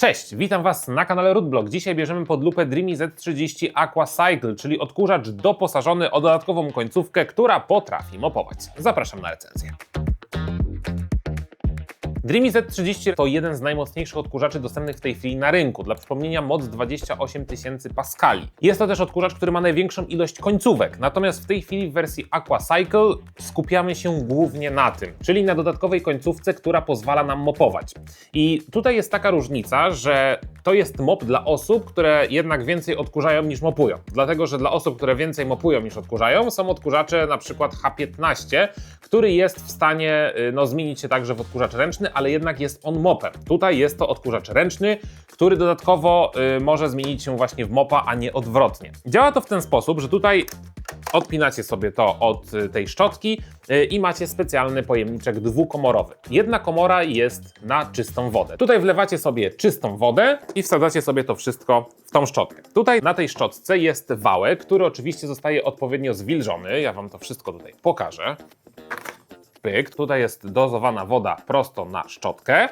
Cześć, witam Was na kanale Rootblock. Dzisiaj bierzemy pod lupę Dreamy Z30 Aqua Cycle, czyli odkurzacz doposażony o dodatkową końcówkę, która potrafi mopować. Zapraszam na recenzję. Dreamy Z30 to jeden z najmocniejszych odkurzaczy dostępnych w tej chwili na rynku. Dla przypomnienia moc 28 tysięcy paskali. Jest to też odkurzacz, który ma największą ilość końcówek. Natomiast w tej chwili w wersji Aqua Cycle skupiamy się głównie na tym, czyli na dodatkowej końcówce, która pozwala nam mopować. I tutaj jest taka różnica, że to jest mop dla osób, które jednak więcej odkurzają niż mopują. Dlatego, że dla osób, które więcej mopują niż odkurzają, są odkurzacze na przykład H15, który jest w stanie y, no, zmienić się także w odkurzacz ręczny, ale jednak jest on mopem. Tutaj jest to odkurzacz ręczny, który dodatkowo y, może zmienić się właśnie w mopa, a nie odwrotnie. Działa to w ten sposób, że tutaj Odpinacie sobie to od y, tej szczotki y, i macie specjalny pojemniczek dwukomorowy. Jedna komora jest na czystą wodę. Tutaj wlewacie sobie czystą wodę i wsadzacie sobie to wszystko w tą szczotkę. Tutaj na tej szczotce jest wałek, który oczywiście zostaje odpowiednio zwilżony. Ja Wam to wszystko tutaj pokażę. Pyk. Tutaj jest dozowana woda prosto na szczotkę.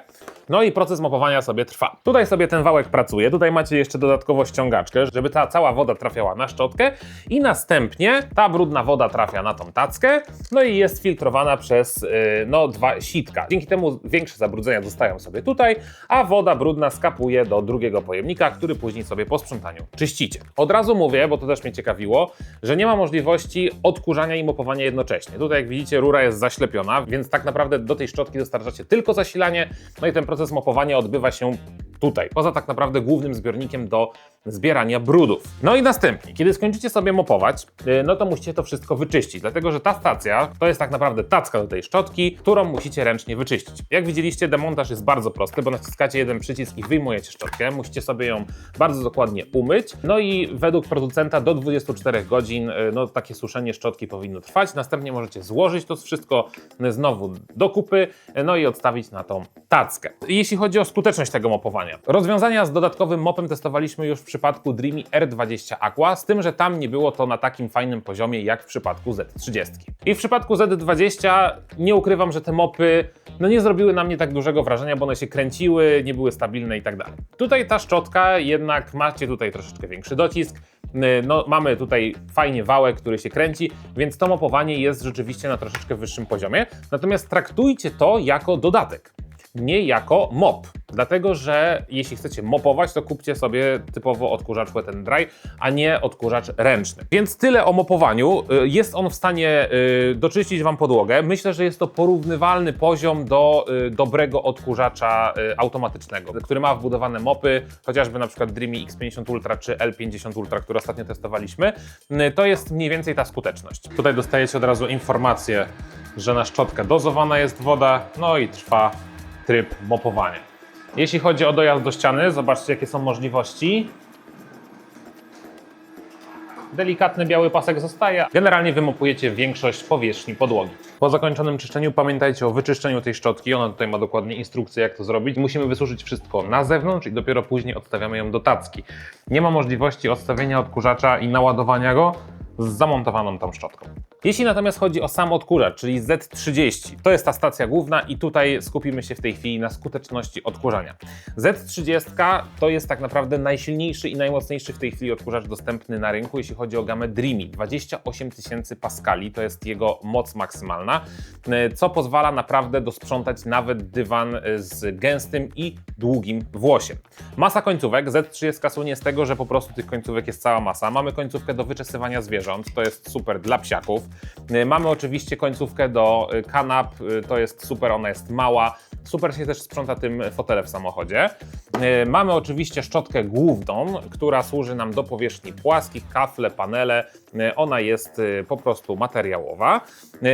No i proces mopowania sobie trwa. Tutaj sobie ten wałek pracuje, tutaj macie jeszcze dodatkowo ściągaczkę, żeby ta cała woda trafiała na szczotkę i następnie ta brudna woda trafia na tą tackę, no i jest filtrowana przez yy, no, dwa sitka. Dzięki temu większe zabrudzenia zostają sobie tutaj, a woda brudna skapuje do drugiego pojemnika, który później sobie po sprzątaniu czyścicie. Od razu mówię, bo to też mnie ciekawiło, że nie ma możliwości odkurzania i mopowania jednocześnie. Tutaj jak widzicie rura jest zaślepiona, więc tak naprawdę do tej szczotki dostarczacie tylko zasilanie, no i ten proces mopowania odbywa się tutaj, poza tak naprawdę głównym zbiornikiem do zbierania brudów. No i następnie, kiedy skończycie sobie mopować, yy, no to musicie to wszystko wyczyścić, dlatego że ta stacja to jest tak naprawdę tacka do tej szczotki, którą musicie ręcznie wyczyścić. Jak widzieliście, demontaż jest bardzo prosty, bo naciskacie jeden przycisk i wyjmujecie szczotkę, musicie sobie ją bardzo dokładnie umyć, no i według producenta do 24 godzin yy, no takie suszenie szczotki powinno trwać, następnie możecie złożyć to wszystko yy, znowu do kupy, no i odstawić na tą tackę. Jeśli chodzi o skuteczność tego mopowania, rozwiązania z dodatkowym mopem testowaliśmy już w przypadku Dreamy R20 Aqua, z tym, że tam nie było to na takim fajnym poziomie jak w przypadku Z30. I w przypadku Z20 nie ukrywam, że te mopy no nie zrobiły na mnie tak dużego wrażenia, bo one się kręciły, nie były stabilne i tak dalej. Tutaj ta szczotka jednak macie tutaj troszeczkę większy docisk, no, mamy tutaj fajnie wałek, który się kręci, więc to mopowanie jest rzeczywiście na troszeczkę wyższym poziomie. Natomiast traktujcie to jako dodatek nie jako mop. Dlatego, że jeśli chcecie mopować, to kupcie sobie typowo odkurzacz wet and dry, a nie odkurzacz ręczny. Więc tyle o mopowaniu. Y, Jest on w stanie y, doczyścić Wam podłogę. Myślę, że jest to porównywalny poziom do y, dobrego odkurzacza automatycznego, który ma wbudowane mopy, chociażby na przykład Dreamy X50 Ultra czy L50 Ultra, które ostatnio testowaliśmy. To jest mniej więcej ta skuteczność. Tutaj dostajecie od razu informację, że na szczotkę dozowana jest woda, no i trwa tryb mopowania. Jeśli chodzi o dojazd do ściany, zobaczcie jakie są możliwości. Delikatny biały pasek zostaje. Generalnie wymopujecie większość powierzchni podłogi. Po zakończonym czyszczeniu pamiętajcie o wyczyszczeniu tej szczotki. Ona tutaj ma dokładnie instrukcję jak to zrobić. Musimy wysuszyć wszystko na zewnątrz i dopiero później odstawiamy ją do tacki. Nie ma możliwości odstawienia odkurzacza i naładowania go z zamontowaną tą szczotką. Jeśli natomiast chodzi o sam odkurzacz, czyli Z30, to jest ta stacja główna i tutaj skupimy się w tej chwili na skuteczności odkurzania. Z30 to jest tak naprawdę najsilniejszy i najmocniejszy w tej chwili odkurzacz dostępny na rynku, jeśli chodzi o gamę Dreamy. 28 tysięcy paskali to jest jego moc maksymalna, co pozwala naprawdę dosprzątać nawet dywan z gęstym i długim włosiem. Masa końcówek Z30 słynie z tego, że po prostu tych końcówek jest cała masa. Mamy końcówkę do wyczesywania zwierząt, to jest super dla psiaków. Y, Mamy oczywiście końcówkę do y, kanap, y, to jest super, ona jest mała. Super się też sprząta tym fotele w samochodzie. Mamy oczywiście szczotkę główną, która służy nam do powierzchni płaskich, kafle, panele. Ona jest po prostu materiałowa.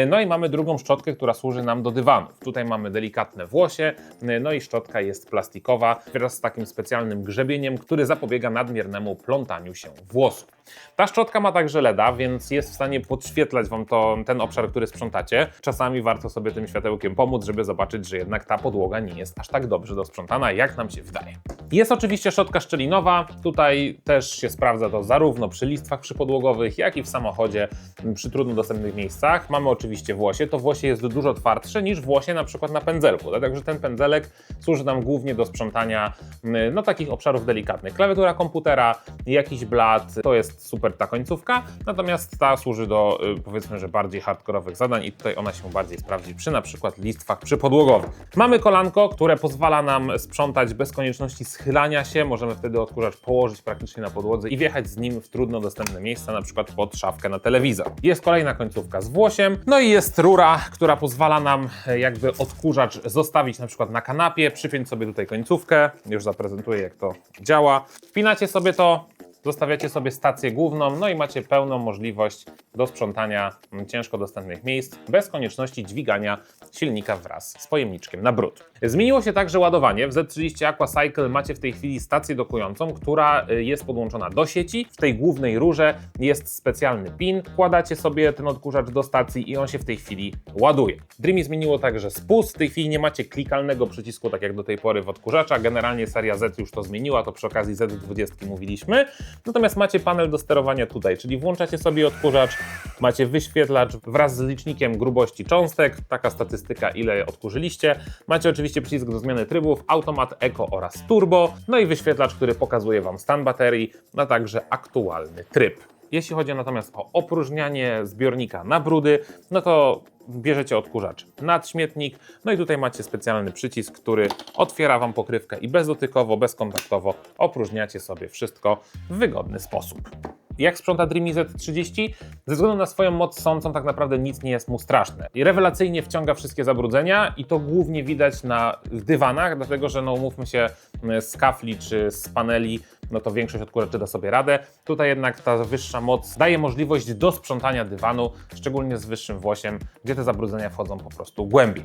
No i mamy drugą szczotkę, która służy nam do dywanów. Tutaj mamy delikatne włosie, no i szczotka jest plastikowa wraz z takim specjalnym grzebieniem, który zapobiega nadmiernemu plątaniu się włosów. Ta szczotka ma także LEDa, więc jest w stanie podświetlać To, ten obszar, który sprzątacie. Czasami warto sobie tym światełkiem pomóc, żeby zobaczyć, że jednak ta podłoga nie jest aż tak dobrze dosprzątana, jak nam się wydaje. Jest oczywiście szczotka szczelinowa. Tutaj też się sprawdza to zarówno przy listwach przypodłogowych, jak i w samochodzie m, przy trudno dostępnych miejscach. Mamy oczywiście włosie. To włosie jest dużo twardsze niż włosie na przykład na pędzelku. Dlatego, że ten pędzelek służy nam głównie do sprzątania m, no, takich obszarów delikatnych. Klawiatura komputera, jakiś blat, to jest super ta końcówka. Natomiast ta służy do y, powiedzmy, że bardziej hardkorowych zadań i tutaj ona się bardziej sprawdzi przy na przykład listwach przypodłogowych. Mamy kolanko, które pozwala nam sprzątać bez konieczności schylania się. Możemy wtedy odkurzacz położyć praktycznie na podłodze i wjechać z nim w trudno dostępne miejsca, na przykład pod szafkę na telewizor. Jest kolejna końcówka z włosiem, no i jest rura, która pozwala nam e, jakby odkurzacz zostawić na przykład na kanapie, przypiąć sobie tutaj końcówkę, już zaprezentuję jak to działa. Wpinacie sobie to, Zostawiacie sobie stację główną, no i macie pełną możliwość do sprzątania ciężko dostępnych miejsc bez konieczności dźwigania silnika wraz z pojemniczkiem na brud. Zmieniło się także ładowanie. W Z30 AquaCycle macie w tej chwili stację dokującą, która y, jest podłączona do sieci. W tej głównej rurze jest specjalny pin. Wkładacie sobie ten odkurzacz do stacji i on się w tej chwili ładuje. Dreamy zmieniło także spust. W tej chwili nie macie klikalnego przycisku, tak jak do tej pory w odkurzacza. Generalnie seria Z już to zmieniła, to przy okazji Z20 mówiliśmy. Natomiast macie panel do sterowania tutaj, czyli włączacie sobie odkurzacz, macie wyświetlacz wraz z licznikiem grubości cząstek, taka statystyka ile odkurzyliście. Macie oczywiście przycisk do zmiany trybów, automat eco oraz turbo, no i wyświetlacz, który pokazuje Wam stan baterii, a także aktualny tryb. Jeśli chodzi natomiast o opróżnianie zbiornika na brudy, no to bierzecie odkurzacz nad śmietnik, no i tutaj macie specjalny przycisk, który otwiera Wam pokrywkę i bezdotykowo, bezkontaktowo opróżniacie sobie wszystko w wygodny sposób. Jak sprząta Dreamy Z30? Ze względu na swoją moc sącą tak naprawdę nic nie jest mu straszne. I rewelacyjnie wciąga wszystkie zabrudzenia i to głównie widać na dywanach, dlatego że no umówmy się z kafli czy z paneli no to większość odkurzaczy da sobie radę. Tutaj jednak ta wyższa moc daje możliwość do sprzątania dywanu, szczególnie z wyższym włosiem, gdzie te zabrudzenia wchodzą po prostu głębiej.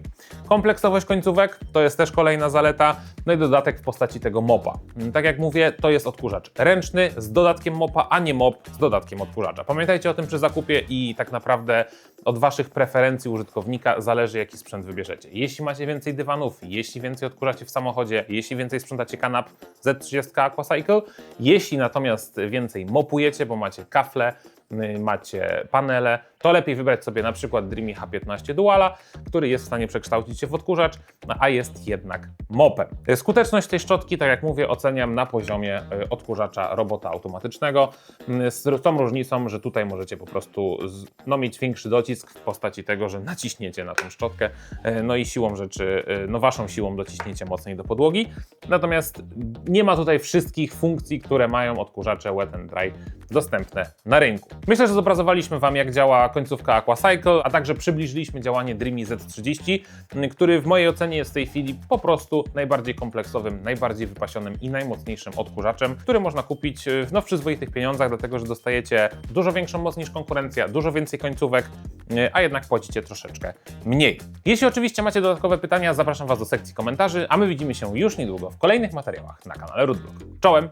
Kompleksowość końcówek to jest też kolejna zaleta, no i dodatek w postaci tego mopa. Tak jak mówię, to jest odkurzacz ręczny z dodatkiem mopa, a nie mop z dodatkiem odkurzacza. Pamiętajcie o tym przy zakupie i tak naprawdę od Waszych preferencji użytkownika zależy, jaki sprzęt wybierzecie. Jeśli macie więcej dywanów, jeśli więcej odkurzacie w samochodzie, jeśli więcej sprzątacie kanap Z30 AquaCycle, jeśli natomiast więcej mopujecie, bo macie kafle, y, macie panele, to lepiej wybrać sobie na przykład Dreamy H15 Duala, który jest w stanie przekształcić się w odkurzacz, a jest jednak mopem. Skuteczność tej szczotki, tak jak mówię, oceniam na poziomie y, odkurzacza robota automatycznego, y, z tą różnicą, że tutaj możecie po prostu no, mieć większy docisk w postaci tego, że naciśniecie na tą szczotkę, y, no i siłą rzeczy, no waszą siłą dociśniecie mocniej do podłogi. Natomiast nie ma tutaj wszystkich funkcji, które mają odkurzacze Wet and Dry dostępne na rynku. Myślę, że zobrazowaliśmy Wam, jak działa końcówka AquaCycle, a także przybliżyliśmy działanie Dreamy Z30, m, który w mojej ocenie jest w tej chwili po prostu najbardziej kompleksowym, najbardziej wypasionym i najmocniejszym odkurzaczem, który można kupić y, w no, przyzwoitych pieniądzach, dlatego że dostajecie dużo większą moc niż konkurencja, dużo więcej końcówek, y, a jednak płacicie troszeczkę mniej. Jeśli oczywiście macie dodatkowe pytania, zapraszam Was do sekcji komentarzy, a my widzimy się już niedługo w kolejnych materiałach na kanale Rootblock. Czołem!